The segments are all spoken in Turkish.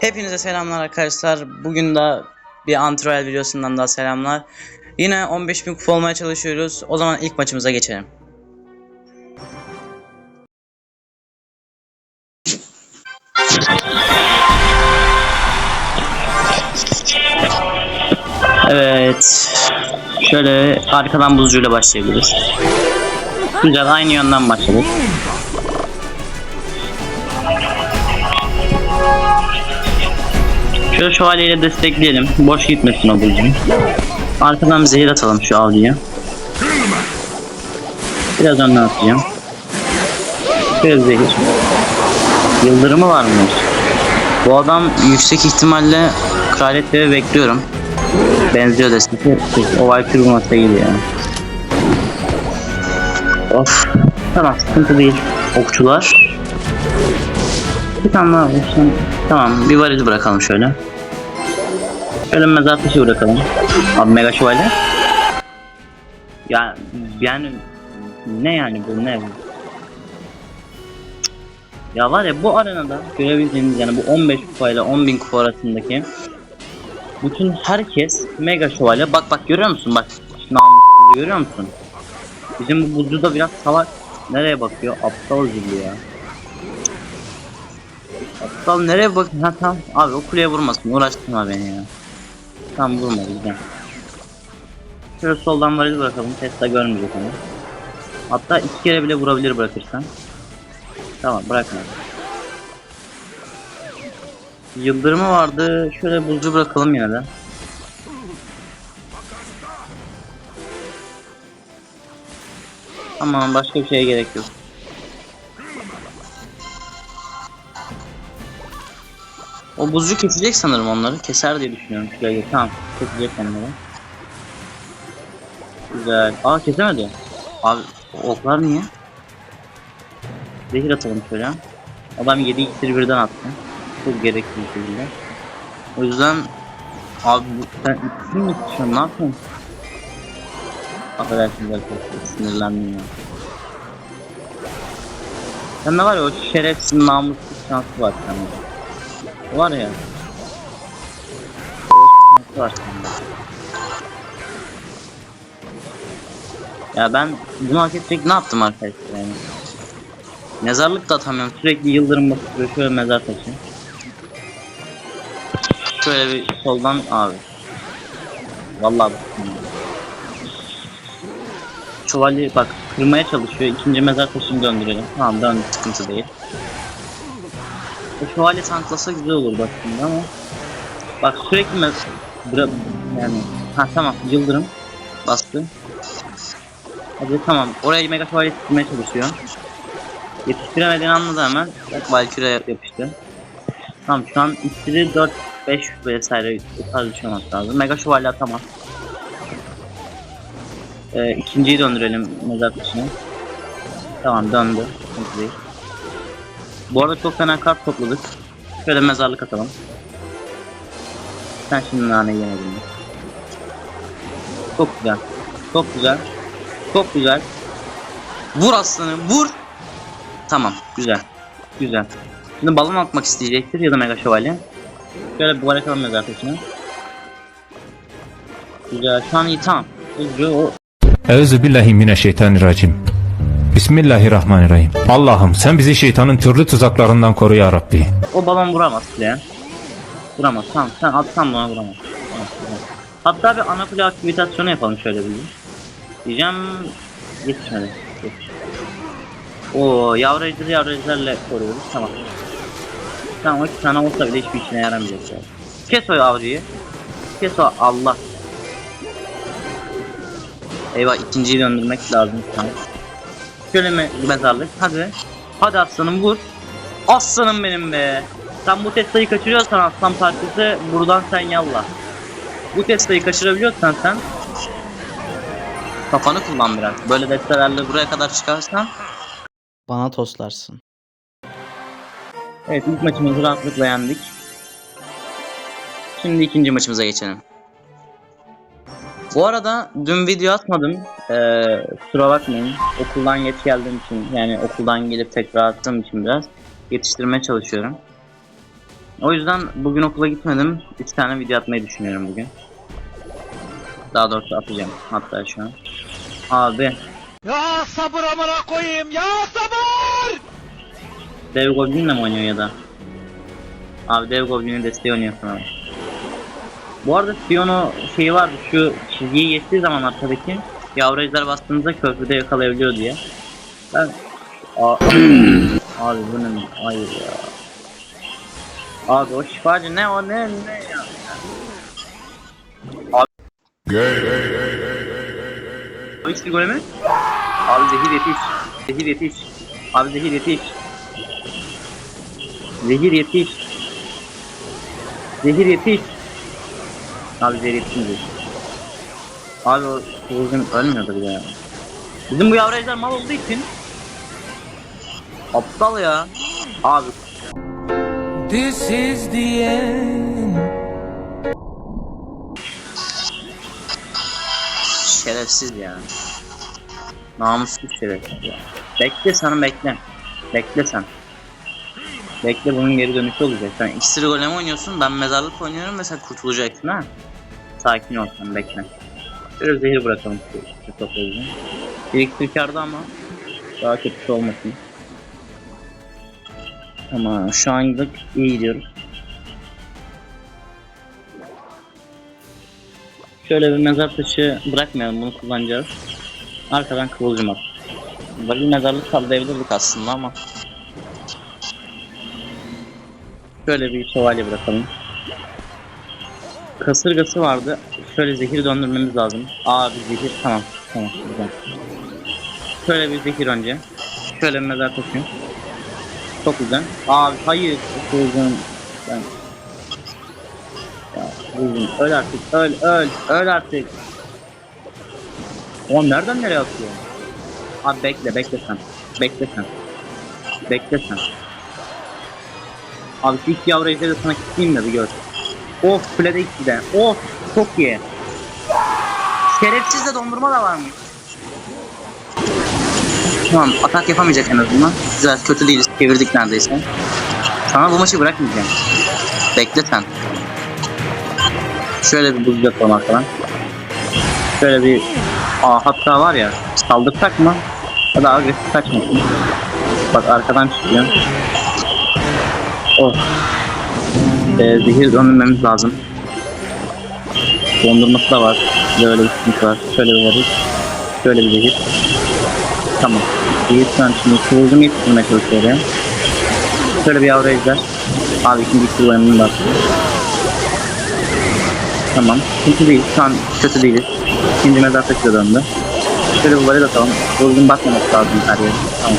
Hepinize selamlar arkadaşlar. Bugün de bir Antroel videosundan daha selamlar. Yine 15.000 kupa olmaya çalışıyoruz. O zaman ilk maçımıza geçelim. Evet. Şöyle arkadan buzcuyla başlayabiliriz. Güzel aynı yönden başladık. Şöyle şövalyeyle destekleyelim. Boş gitmesin o buzcu. Arkadan zehir atalım şu avcıya. Biraz önden atacağım. Biraz zehir. Yıldırımı varmış. Bu adam yüksek ihtimalle kraliyet devi bekliyorum. Benziyor destesi. O Valkyrie vurmasa iyi yani. Of. Tamam sıkıntı değil. Okçular. Bir tane daha olsun. Tamam bir varil bırakalım şöyle. Şöyle mezar taşı bırakalım. Abi mega şövalye. Ya yani ne yani bu ne? Ya var ya bu arenada görebildiğiniz yani bu 15 kupa ile 10.000 kupa arasındaki bütün herkes mega şövalye. Bak bak görüyor musun bak. Namussuz görüyor musun? Bizim bu buzcu da biraz salak. Nereye bakıyor? Aptal zilli ya. Aptal nereye bak? Ha tamam. Abi o kuleye vurmasın. Uğraştırma beni ya. Tamam vurma güzel. Şöyle soldan varil bırakalım. Tesla görmeyecek onu. Hatta iki kere bile vurabilir bırakırsan. Tamam bırakma. Yıldırımı vardı. Şöyle buzcu bırakalım yine de. Aman başka bir şeye gerek yok. O buzcu kesecek sanırım onları. Keser diye düşünüyorum. Şuraya. Tamam. Kesecek onları. Güzel. Aa kesemedi. Abi oklar niye? Zehir atalım şöyle. Adam 7 iksir birden attı. Çok gerekli bir şekilde. O yüzden abi sen iksir mi içiyorsun? Ne yapıyorsun? Affedersiniz arkadaşlar. Sinirlendim ya. Sende var ya o şerefsiz namussuz şansı var sende. Var ya. Ya ben bunu hak edecek ne yaptım arkadaşlar yani. Mezarlık da atamıyorum. Sürekli yıldırım basıyor. Şöyle mezar taşı. Şöyle bir soldan abi. Vallahi ya. Şövalye bak kırmaya çalışıyor. İkinci mezar taşını döndürelim. Tamam döndü sıkıntı değil. Şövalye tanklasa güzel olur aslında ama. Bak sürekli mezar... Bıra... Yani... Ha tamam yıldırım. Bastı. Hadi tamam. Oraya mega şövalye tutmaya çalışıyor. Yetiştiremediğini anladı hemen. Bak Valkyrie yapıştı. Tamam şu an ikili 4 5 vesaire o tarz bir şey olması lazım. Mega şövalye atamaz. Ee, ikinciyi döndürelim mezar taşını. Tamam döndü. Sıkıntı değil. Bu arada çok fena kart topladık. Şöyle mezarlık atalım. Sen şimdi naneyi yemedin? Çok güzel. Çok güzel. Çok güzel. Vur aslanım vur. Tamam güzel. Güzel. Şimdi balon atmak isteyecektir ya da mega şövalye. Şöyle bir bırakalım mezar taşını. Güzel şu an iyi tamam. Euzu billahi mineşşeytanirracim. Bismillahirrahmanirrahim. Allah'ım sen bizi şeytanın türlü tuzaklarından koru ya Rabbi. O balon vuramaz kuleye. Vuramaz. Tamam sen atsan bana vuramaz. Tamam. Hatta bir ana kule aktivitasyonu yapalım şöyle bir. Diyeceğim yetişmedi. Yetiş. Oo yavru ejderi yavru ejderle koruyoruz. Tamam. Tamam o iki tane olsa bile hiçbir işine yaramayacak yani. Kes o yavruyu. Kes o Allah. Eyvah ikinciyi döndürmek lazım an. Şöyle mi mezarlık? Hadi. Hadi aslanım vur. Aslanım benim be. Sen bu Tesla'yı kaçırıyorsan aslan parçası buradan sen yallah. Bu Tesla'yı kaçırabiliyorsan sen kafanı kullan biraz. Böyle destelerle buraya kadar çıkarsan Bana toslarsın. Evet ilk maçımızı rahatlıkla yendik. Şimdi ikinci maçımıza geçelim. Bu arada dün video atmadım. Ee, kusura bakmayın. Okuldan geç geldiğim için yani okuldan gelip tekrar attığım için biraz yetiştirmeye çalışıyorum. O yüzden bugün okula gitmedim. 3 tane video atmayı düşünüyorum bugün. Daha doğrusu atacağım hatta şu an. Abi Ya sabır amına koyayım ya sabır! Dev Goblin'le mi oynuyor ya da? Abi Dev Goblin'in desteği oynuyor sana. Bu arada Fion'u şeyi vardı şu çizgiyi geçtiği zaman arkadaki yavru ejder bastığınızda köprüde yakalayabiliyor diye. Ben... Aa, abi bu ne? Hayır ya. Abi o şifacı ne o ne ne ya? Abi işte gole mi? Abi zehir yetiş. Zehir yetiş. Abi zehir yetiş. Zehir yetiş. Zehir yetiş. Abi zehir yetişmedi. Abi o Kıvılcım ölmüyordur ya. Bizim bu ejder mal olduğu için Aptal ya. Abi This is the end. şerefsiz ya. Namussuz şerefsiz ya. Bekle sen bekle. Bekle sen. Bekle bunun geri dönüşü olacak. Sen iksir golem oynuyorsun ben mezarlık oynuyorum ve sen kurtulacaksın ha. Sakin ol sen bekle. Biraz zehir bırakalım şu, toplayıcı. Bir iksir karda ama daha kötüsü olmasın. Ama şu anlık iyi gidiyoruz. Şöyle bir mezar taşı bırakmayalım bunu kullanacağız. Arkadan kıvılcım at. Böyle mezarlık sallayabilirdik aslında ama. Şöyle bir şövalye bırakalım. Kasırgası vardı. Şöyle zehir döndürmemiz lazım. Abi zehir tamam. Tamam güzel. Şöyle bir zehir önce. Şöyle bir mezar taşı. Çok güzel. Abi hayır. Kıvılcım. Ben Buldum. Öl artık. Öl, öl, öl artık. Oğlum nereden nereye atıyor? Abi bekle, bekle sen. Bekle sen. Bekle sen. Abi şu iki yavru ejderi de sana kitleyeyim de bir gör. Of, kulede ikisi de. Of, çok iyi. Şerefsiz de dondurma da varmış. Tamam, atak yapamayacak en azından. Güzel, kötü değiliz. Çevirdik neredeyse. Sana bu maçı bırakmayacağım. Bekle sen. Şöyle bir buz yapalım arkadan. Şöyle bir Aa, hatta var ya saldırsak mı? Ya da agresif kaçmasın. Bak arkadan çıkıyor. Oh. Ee, zehir döndürmemiz lazım. Dondurması da var. Böyle bir sıkıntı var. Şöyle bir varız. Şöyle bir zehir. Tamam. Zehir an şimdi kıvılcım yetiştirmeye çalışıyor ya. Şöyle bir yavru ejder. Abi ikinci iki oyunum var. Tamam. Kötü değil. Şu an kötü değiliz. İkinci mezar taşı da döndü. Şöyle bir valet atalım. Bozgun bakmaması lazım her yere. Tamam.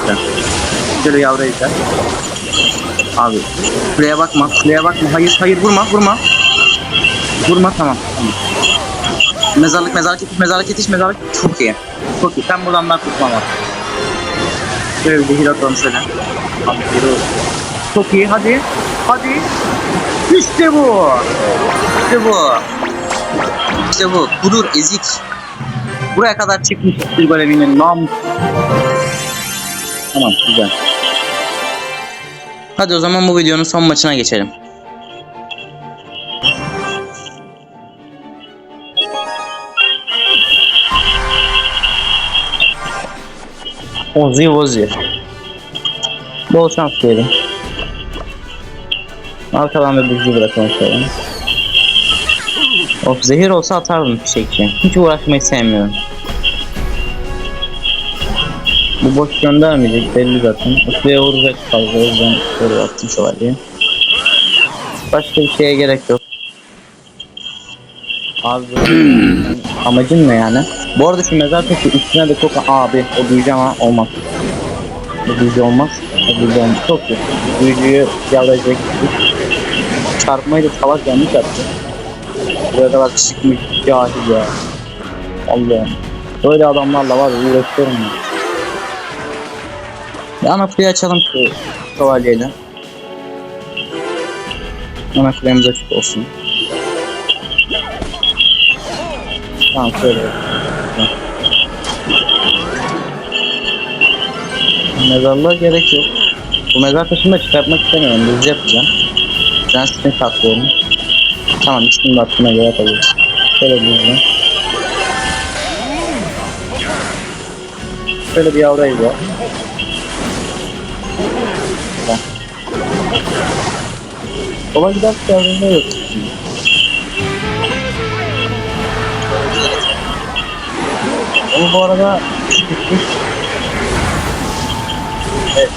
Güzel. Şöyle yavru ejder. Abi. Kuleye bakma. Kuleye bakma. Hayır hayır vurma vurma. Vurma tamam. Mezarlık mezarlık yetiş mezarlık yetiş mezarlık. Çok iyi. Çok iyi. Sen buradan ben tutmam artık. Şöyle bir zehir atalım şöyle. Abi. Çok iyi hadi. Hadi. İşte bu. İşte bu. İşte bu. Budur ezik. Buraya kadar çıkmış bir goleminin namus. Tamam güzel. Hadi o zaman bu videonun son maçına geçelim. Ozi Ozi. Bol şans diyelim. Arkadan bir buzlu bırakalım şöyle. Of zehir olsa atardım fişekçi. Hiç uğraşmayı sevmiyorum. Bu boş göndermeyecek belli zaten. Şuraya vuracak fazla o yüzden şöyle attım şövalyeyi. Başka bir şeye gerek yok. Abi amacın ne yani? Bu arada şu mezar taşı üstüne de çok abi o büyücü ama olmaz. Bu büyücü olmaz. O büyücü olmaz. Çok iyi. Büyücüyü yavlayacak. Çarpmayı da salak yanlış yaptı. Buraya kadar çıkmış cahil ya. Allah'ım. Böyle adamlarla var uğraşıyorum ya. Ana kuleyi açalım şu şövalyeyle. Ana kulemiz açık olsun. Tamam şöyle. Mezarlığa gerek yok. Bu mezar taşını da çıkartmak istemiyorum. Düz yapacağım. Ben sprint atlıyorum. Tamam üstünde attığına göre tabii. Şöyle hızlı. Şöyle bir yavru evi Sola giderse yavrunda yok. Ama bu arada bitmiş. Evet.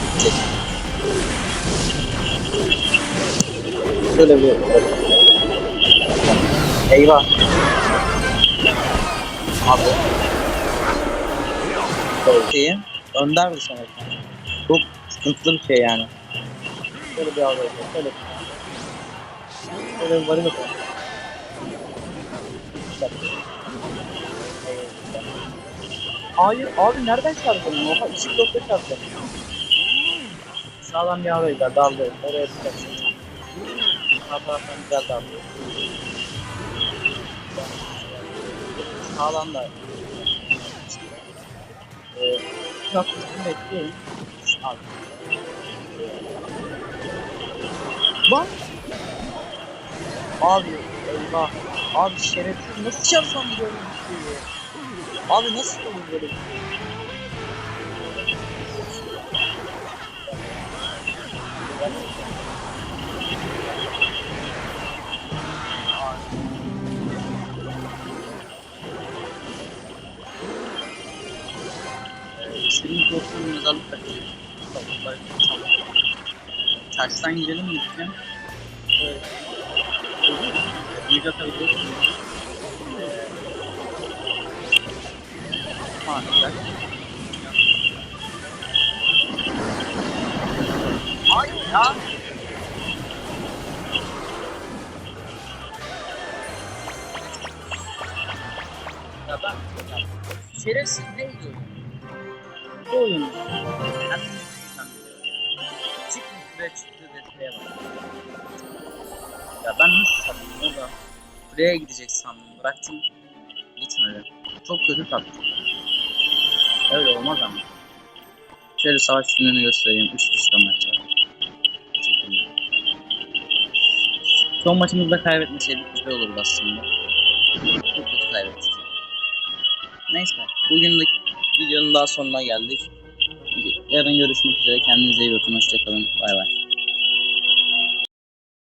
Şöyle bir Eyvah. Abi. Şeyi önder mi sana? Çok sıkıntılı bir şey yani. Şöyle bir alayım. Şöyle. Şöyle bir varı bakalım. Hayır abi nereden çarptın? Oha iki blokta çarptın. Sağlam bir alayla daldı. Oraya çıkarsın. Sağ taraftan güzel daldı. Sağlam da. Ee, biraz üstünü bekleyin. Abi. Bak. Abi eyvah. Abi şerefsiz nasıl böyle bir şeyi? Abi nasıl olur böyle bir şey? Senin korktuğun mezarlık takıyor. Tersten gidelim mi diyeceğim? Evet. Video atabiliyorsun. Ha, güzel. Hayır ya. Ya ben şerefsiz ne diyorum? Oyun. Çıkmış buraya çıktı desteğe bak. Ya ben nasıl sattım orada? Buraya gidecek sandım. Bıraktım. Gitmedi. Çok kötü sattım. Öyle olmaz ama. Şöyle savaş gününü göstereyim. Üst üste maçlar. Son maçımızda kaybetmeseydik güzel olurdu aslında. Çok kötü kaybettik. Neyse. Bugün de videonun daha sonuna geldik. Yarın görüşmek üzere. Kendinize iyi bakın. Hoşçakalın. Bay bay.